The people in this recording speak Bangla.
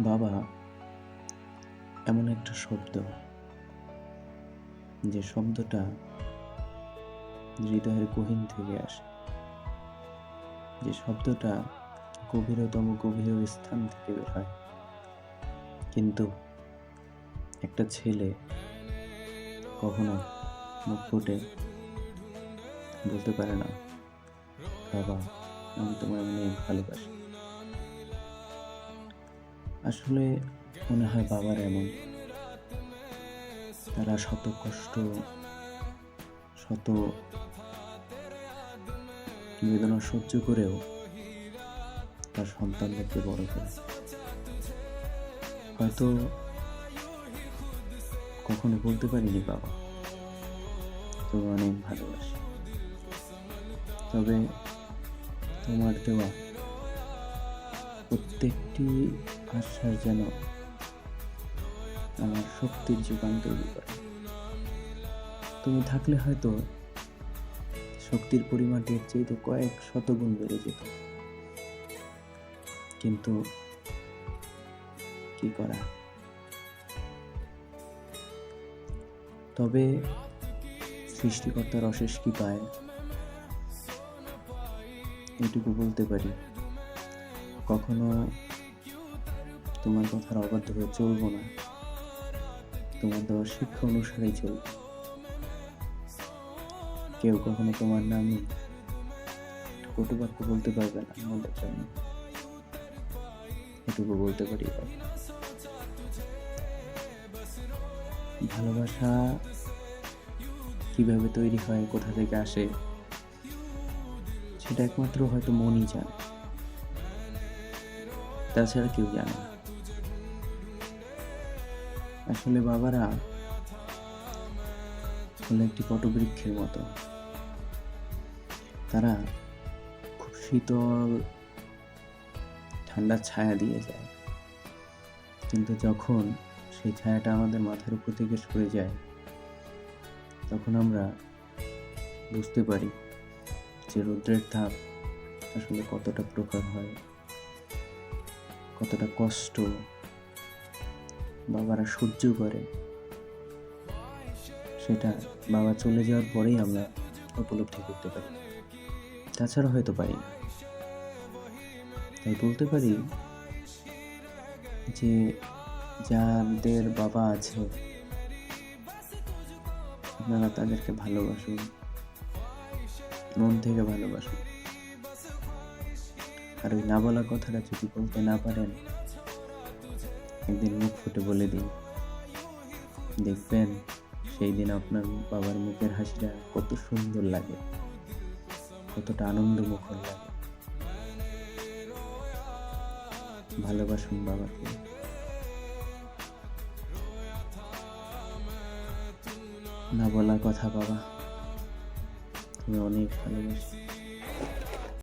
বাবা, এমন একটা শব্দ যে শব্দটা হৃদয়ের গহীন থেকে আসে। যে শব্দটা গভীরতম গভীর স্থান থেকে বের হয়। কিন্তু একটা ছেলে কখনো মুখ ফুটে বলতে পারে না, বাবা, আমি তোমায় অনেক ভালোবাসি। আসলে মনে হয় বাবার এমন। তারা শত কষ্ট, শত বেদনা সহ্য করেও তার সন্তানদেরকে বড় করে। হয়তো কখনো বলতে পারিনি বাবা। তবে অনেক ভালোবাসি। তবে তোমার দেওয়া প্রত্যেকটি আশ্বাস যেন আমার শক্তির যোগান তৈরি করে। তুমি থাকলে হয়তো শক্তির পরিমাণটি এর কয়েক শতগুণ বেড়ে যেত। কিন্তু কি করা? তবে সৃষ্টিকর্তার অশেষ কি পায় এটুকু বলতে পারি। কখনো তোমার কথার অবাধ্য হয়ে চলবো না। তোমার দেওয়ার শিক্ষা অনুসারেই চলবো। কেউ কখনো তোমার নামে কটু বাক্য বলতে পারবে না আমাদের জন্য এটুকু বলতে পারি ভালোবাসা কীভাবে তৈরি হয়, কোথা থেকে আসে, সেটা একমাত্র হয়তো মনই জানে। তাছাড়া কেউ জানে না। আসলে বাবারা হলো একটি পটবৃক্ষের মতো। তারা খুব শীতল, ঠান্ডা ছায়া দিয়ে যায়। কিন্তু যখন সেই ছায়াটা আমাদের মাথার উপর থেকে সরে যায়, তখন আমরা বুঝতে পারি যে রৌদ্রের তাপ আসলে কতটা প্রখর হয়। কতটা কষ্ট বাবারা সহ্য করে। সেটা বাবা চলে যাওয়ার পরেই আমরা উপলব্ধি করতে পারি। তাছাড়া হয়তো পারি না। তাই বলতে পারি যে, যাদের বাবা আছে, আপনারা তাদেরকে ভালোবাসুন, মন থেকে ভালোবাসুন। আর ওই না বলা কথাটা যদি বলতে না পারেন, একদিন মুখ ফুটে বলে দিন। দেখবেন সেই দিন আপনার বাবার মুখের হাসিটা কত সুন্দর লাগে, কতটা আনন্দ মুখর লাগে। ভালোবাসুন বাবাকে। না বলা কথা বাবা, তুমি অনেক ভালোবাসি।